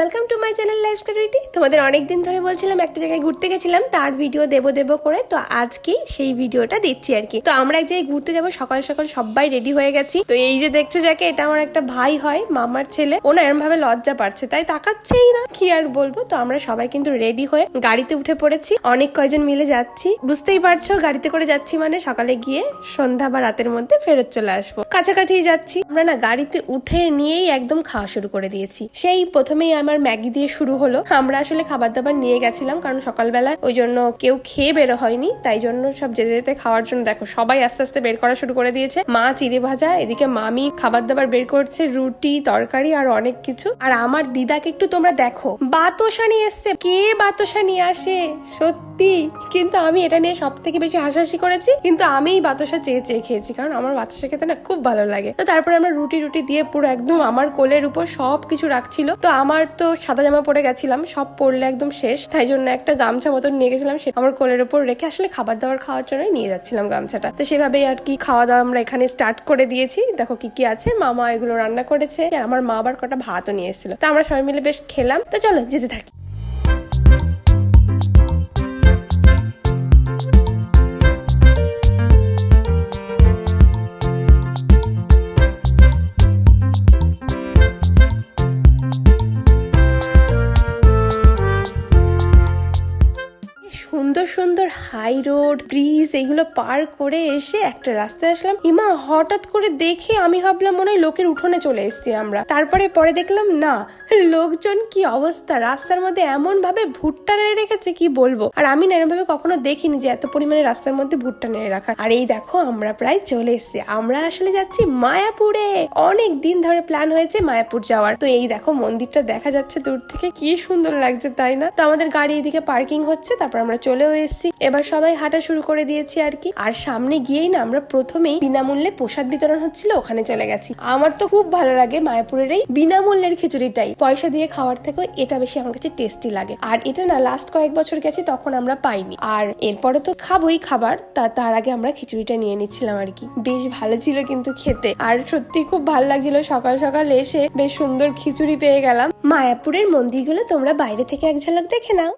Welcome to my channel life creativity তোমাদের অনেক দিন ধরে বলছিলাম একটা জায়গায় ঘুরতে গেছিলাম, তার ভিডিও দেবো দেবো করে। তো আজকেই সেই ভিডিওটা দিচ্ছি আর কি। তো আমরা এক জায়গায় ঘুরতে যাব, সকাল সকাল সবাই রেডি হয়ে গেছি। তো এই যে দেখছ যাকে, এটা আমার একটা ভাই হয়, মামার ছেলে। ও না এরম ভাবে লজ্জা পাচ্ছে, তাই তাকাচ্ছেই না। কি আর বলব? তো আমরা সবাই কিন্তু রেডি হয়ে গাড়িতে উঠে পড়েছি। অনেক কয়জন মিলে যাচ্ছি। বুঝতেই পারছ, গাড়িতে করে যাচ্ছি মানে সকালে গিয়ে সন্ধ্যা বা রাতের মধ্যে ফেরত চলে আসব। কাছাকাছি যাচ্ছি। আমরা না গাড়িতে উঠে নিয়েই একদম খাওয়া শুরু করে দিয়েছি। সেই প্রথমেই আমার ম্যাগি দিয়ে শুরু হলো। আমরা আসলে খাবার দাবার নিয়ে গেছিলাম কারণ সকালবেলা ওই জন্য কেউ খেয়ে বেরো হয়নি। তাই জন্য সব যেতে যেতে খাওয়ার জন্য দেখো, সবাই আস্তে আস্তে বের করা শুরু করে দিয়েছে। মা চিড়ে ভাজা, এদিকে মামি খাবার দাবার বের করছে, রুটি, তরকারি আর অনেক কিছু। আর আমার দিদাকে একটু তোমরা দেখো বাতসা নিয়ে এসছে। কে বাতসা নিয়ে আসে? সত্যি? কিন্তু আমি এটা নিয়ে সব থেকে বেশি হাসাহাসি করেছি। কিন্তু আমিই বাতাসা চেয়ে চেয়ে খেয়েছি, কারণ আমার বাতাসা খেতে না খুব ভালো লাগে। তো তারপরে আমরা রুটি রুটি দিয়ে পুরো একদম আমার কোলের উপর সব কিছু রাখছিল। তো আমার তো সাদা জামা পরে গেছিলাম, সব পরলে একদম শেষ। তাই জন্য একটা গামছা মতন নিয়ে গেছিলাম, সে আমার কোলের উপর রেখে আসলে খাবার দাবার খাওয়ার জন্য নিয়ে যাচ্ছিলাম গামছাটা। তো সেভাবেই আর কি খাওয়া দাওয়া আমরা এখানে স্টার্ট করে দিয়েছি। দেখো কি কি আছে, মামা এগুলো রান্না করেছে। আর আমার মা আবার কটা ভাতও নিয়ে এসেছিল। তো আমরা সবাই মিলে বেশ খেলাম। তো চলো যেতে থাকি। সুন্দর হাই রোড ব্রিজ এগুলো পার করে এসে একটা রাস্তায় আসলাম। ইমা, হঠাৎ করে দেখে আমি ভাবলাম মনে হয় লোকের উঠোনে চলে এসেছি আমরা। তারপরে পরে দেখলাম, না, লোকজন কি অবস্থা? রাস্তার মধ্যে এমন ভাবে ভুট্টা নেড়ে রেখেছে, কি বলব? আর আমি না এরম ভাবে কখনো দেখিনি যে এত পরিমাণে রাস্তার মধ্যে ভুট্টা নেড়ে রাখা আর এই দেখো, আমরা প্রায় চলে এসেছি। আমরা আসলে যাচ্ছি মায়াপুরে। অনেক দিন ধরে প্ল্যান হয়েছে মায়াপুর যাওয়ার। তো এই দেখো, মন্দিরটা দেখা যাচ্ছে দূর থেকে। কি সুন্দর লাগছে, তাই না? তো আমাদের গাড়ি এদিকে পার্কিং হচ্ছে, তারপর আমরা চলেও এসেছি। এবার সবাই হাঁটা শুরু করে দিয়েছি আর কি। আর সামনে গিয়েই না আমরা প্রথমেই বিনামূল্যে প্রসাদ বিতরণ হচ্ছিল, ওখানে চলে গেছি। আমার তো খুব ভালো লাগে মায়াপুরের এই বিনামূল্যের খিচুড়িটাই। পয়সা দিয়ে খাওয়ার থেকেও এটা বেশি আমার কাছে টেস্টি লাগে। আর এটা না লাস্ট কয়েক বছর গেছে, তখন আমরা পাইনি। আর এরপরে তো খাবোই খাবার, তা তার আগে আমরা খিচুড়িটা নিয়ে নিচ্ছিলাম আর কি। বেশ ভালো ছিল কিন্তু খেতে। আর সত্যি খুব ভালো লাগছিল, সকাল সকাল এসে বেশ সুন্দর খিচুড়ি পেয়ে গেলাম। মায়াপুরের মন্দিরগুলো তোমরা বাইরে থেকে এক ঝলক দেখে নাও।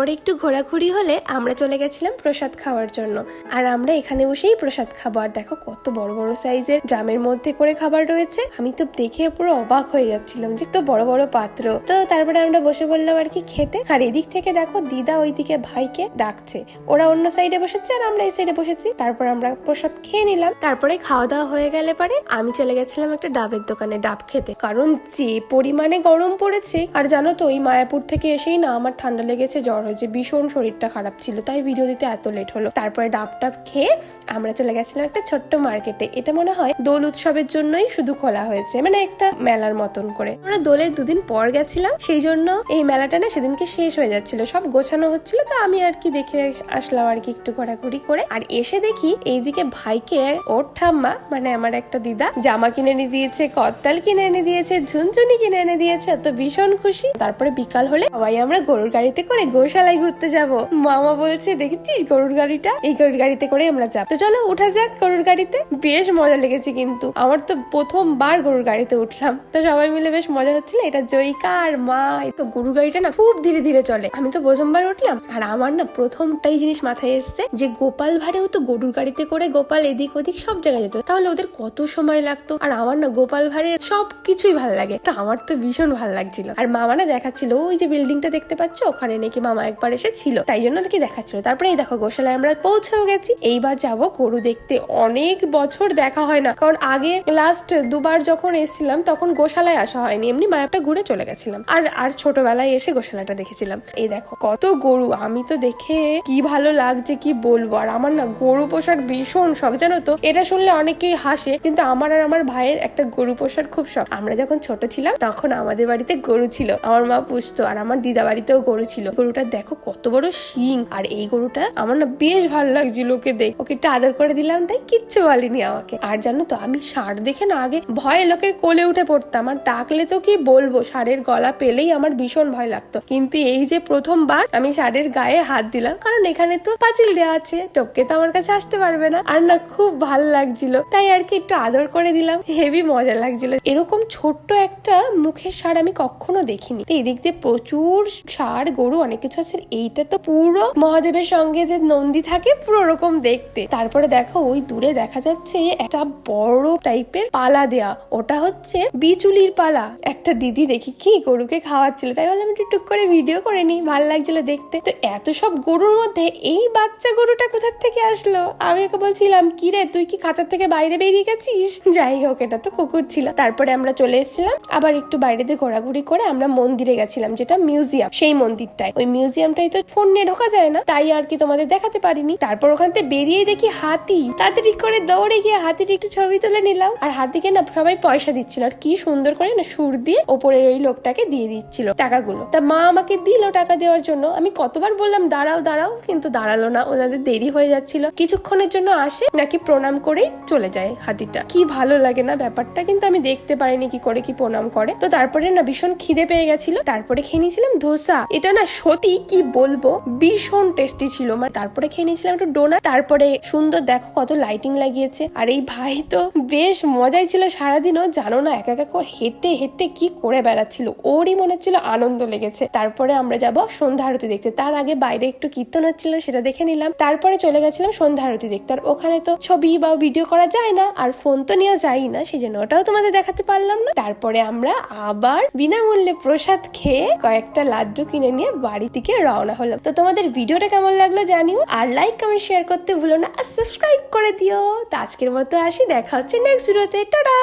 তারপরে একটু ঘোরাঘুরি হলে আমরা চলে গেছিলাম প্রসাদ খাওয়ার জন্য। আর আমরা এখানে বসেই প্রসাদ খাব। আর দেখো কত বড় বড় সাইজের ড্রামের মধ্যে করে খাবার রয়েছে। আমি তো দেখে পুরো অবাক হয়ে যাচ্ছিলাম যে তো বড় বড় পাত্র। তো তারপরে আমরা বসে বললাম আর কি খেতে। আর এদিক থেকে দেখো দিদা ওইদিকে ভাইকে ডাকছে। ওরা অন্য সাইডে বসেছে আর আমরা এই সাইডে বসেছি। তারপর আমরা প্রসাদ খেয়ে নিলাম। তারপরে খাওয়া দাওয়া হয়ে গেলে পরে আমি চলে গেছিলাম একটা ডাবের দোকানে ডাব খেতে। কারণ যে পরিমাণে গরম পড়েছে, আর জানো তো ওই মায়াপুর থেকে এসেই না আমার ঠান্ডা লেগেছে, জ্বর হয়েছে ভীষণ শরীরটা খারাপ ছিল, তাই ভিডিও দিতে এত লেট হলো। তারপরে ডাব টাব খেয়ে আমরা চলে গেছিলাম একটা ছোট্ট মার্কেটে এটা মনে হয় দোল উৎসবের জন্যই শুধু খোলা হয়েছে মানে একটা মেলার মতন করে। আমরা দোলের দুদিন পর গেছিলাম, সেই জন্য এই মেলাটা না সেদিনকে শেষ হয়ে যাচ্ছিল। সব গোছানো হচ্ছিল, তো আমি আর কি দেখে আসলাম আর কি একটু ঘোরাঘুরি করে। আর এসে দেখি এইদিকে ভাইকে ওর ঠাম্মা মানে আমার একটা দিদা, জামা কিনে এনে দিয়েছে কত্তাল কিনে এনে দিয়েছে, ঝুনঝুনি কিনে এনে দিয়েছে তো ভীষণ খুশি। তারপরে বিকাল হলে সবাই আমরা গরুর গাড়িতে করে গোশালায় ঘুরতে যাব। মামা বলছে, দেখেছিস গরুর গাড়িটা? এই গরুর গাড়িতে করে আমরা যাব। তো চলো, উঠা যাক গরুর গাড়িতে। বেশ মজা লেগেছে কিন্তু। আমার তো প্রথমবার গরুর গাড়িতে উঠলাম। তো সবাই মিলে বেশ মজা হচ্ছিল। এটা জয়িকা আর মা। তো গরুর গাড়িটা না খুব ধীরে ধীরে চলে। আমি তো প্রথমবার উঠলাম। আর আমার না প্রথমটাই জিনিস মাথায় এসছে যে, গোপাল ভাড়েও তো গরুর গাড়িতে করে গোপাল এদিক ওদিক সব জায়গায় যেত। তাহলে ওদের কত সময় লাগতো? আর আমার না গোপাল ভাড়ের সব কিছুই ভালো লাগে। তা আমার তো ভীষণ ভালো লাগছিল। আর মামা না দেখাচ্ছিল, ওই যে বিল্ডিংটা দেখতে পাচ্ছ? ওখানে নাকি মামা একবার এসে ছিল তাই জন্য আর কি দেখাচ্ছিল। তারপরে এই দেখো, গোশালায় আমরা পৌঁছেও গেছি। এইবার যাব গরু দেখতে। অনেক বছর দেখা হয় না। কারণ আগে লাস্ট দুবার যখন এসেছিলাম, তখন গোশালায় আসা হয়নি। এমনি মায়াপটা ঘুরে চলে গেছিলাম। আর আর ছোটবেলায় এসে গোশালাটা দেখেছিলাম। এই দেখো, কত গরু। আমি তো দেখে কি ভালো লাগছে, কি বলব। আর আমার না গরু পোষার ভীষণ শখ। জানো তো, এটা শুনলে অনেকেই হাসে, কিন্তু আমার আর আমার ভাইয়ের একটা গরু পোষার খুব শখ। আমরা যখন ছোট ছিলাম, তখন আমাদের বাড়িতে গরু ছিল। আমার মা পুষতো, আর আমার দিদা বাড়িতেও গরু ছিল। গরুটার দেখো কত বড় শিং। আর এই গরুটা আমার না বেশ ভালো লাগছিল ওকে দেখ। ওকে একটু আদর করে দিলাম, তাই কিচ্ছু বলেনি আমাকে। আর জানো তো, আমি ষাঁড় দেখে না আগে ভয়ে লোকের কোলে উঠে পড়তাম। আর ডাকলে তো কি বলব, ষাঁড়ের গলা পেলেই আমার ভীষণ ভয় লাগতো। কিন্তু এই যে প্রথমবার আমি ষাঁড়ের গায়ে হাত দিলাম, কারণ এখানে তো পাঁচিল দেওয়া আছে, টপকে তো আমার কাছে আসতে পারবে না। আর না খুব ভালো লাগছিল, তাই আর কি একটু আদর করে দিলাম। হেভি মজা লাগছিল। এরকম ছোট্ট একটা মুখের ষাঁড় আমি কখনো দেখিনি। তো এদিক দিয়ে প্রচুর ষাঁড়, গরু অনেক কিছু আছে আর এইটা তো পুরো মহাদেবের সঙ্গে যে নন্দী থাকে, পুরো ওরকম দেখতে। তারপরে দেখো, ওই দূরে দেখা যাচ্ছে একটা বড় টাইপের পালা দেয়া। ওটা হচ্ছে বিচুলির পালা। একটা দিদি দেখি কি গরুকে খাওয়াচ্ছিল। তাই বললাম, একটু টুক করে ভিডিও করে নি, ভালো লাগছিল দেখতে। তো এত সব গরুর মধ্যে এই বাচ্চা গরুটা কোথার থেকে আসলো? আমি ওকে বলছিলাম, কি রে, তুই কি খাঁচার থেকে বাইরে বেরিয়ে গেছিস? যাই হোক, এটা তো কুকুর ছিল। তারপরে আমরা চলে এসেছিলাম। আবার একটু বাইরে দিয়ে ঘোরাঘুরি করে আমরা মন্দিরে গেছিলাম, যেটা মিউজিয়াম। সেই মন্দিরটায়। ওই মিউজিয়ামটাই তো ফোন নিয়ে ঢোকা যায় না। তাই আর কি তোমাদের দেখাতে পারিনি। তারপর ওখান থেকে বেরিয়ে দেখি হাতি। তাড়াতাড়ি করে দৌড়ে গিয়ে হাতির একটু ছবি তুলে নিলাম। আর হাতিকে না সবাই পয়সা দিচ্ছিল। আর কি সুন্দর করে না সুর দিয়ে ওপরের ওই লোকটাকে দিয়ে দিচ্ছিল টাকাগুলো। তা মা আমাকে দিল টাকা দেওয়ার জন্য। আমি কতবার বললাম, দাঁড়াও দাঁড়াও। কিন্তু দাঁড়াল না। ওনাদের দেরি হয়ে যাচ্ছিল। কিছুক্ষণের জন্য আসে, নাকি প্রণাম করেই চলে যায় হাতিটা। কি ভালো লাগে না ব্যাপারটা। কিন্তু আমি দেখতে পারিনি কি করে, কি প্রণাম করে। তো তারপরে না ভীষণ খিদে পেয়ে গেছিল। তারপরে খেয়ে নিয়েছিলাম ধোসা। এটা না সত্যি কি বলব? ভীষণ টেস্টি ছিল। মানে তারপরে খেয়ে নিয়েছিলাম একটু ডোনাট তারপরে সুন্দর দেখো কত লাইটিং লাগিয়েছে। আর এই ভাই তো বেশ মজাই ছিল সারাদিনও, জানো না, একা একা হেঁটে হেঁটে কি করে বেড়াচ্ছিল। ওরই মনে হচ্ছিল আনন্দ লেগেছে। তারপরে আমরা যাব সন্ধ্যা আরতি দেখতে। তার আগে বাইরে একটু কীর্তন হচ্ছিল, সেটা দেখে নিলাম। তারপরে চলে গেছিলাম সন্ধ্যা আরতি দেখতে। আর ওখানে তো ছবি বা ভিডিও করা যায় না, আর ফোন তো নেওয়া যায় না সেই জন্য ওটাও তোমাদের দেখাতে পারলাম না। তারপরে আমরা আবার বিনামূল্যে প্রসাদ খেয়ে কয়েকটা লাড্ডু কিনে নিয়ে বাড়ি থেকে রওনা হলো তো তোমাদের ভিডিওটা কেমন লাগল জানিও, আর লাইক কমেন্ট শেয়ার করতে ভুলো না, আর সাবস্ক্রাইব করে দিও। তো আজকের মতো আসি, দেখা হচ্ছে নেক্সট ভিডিওতে টাটা!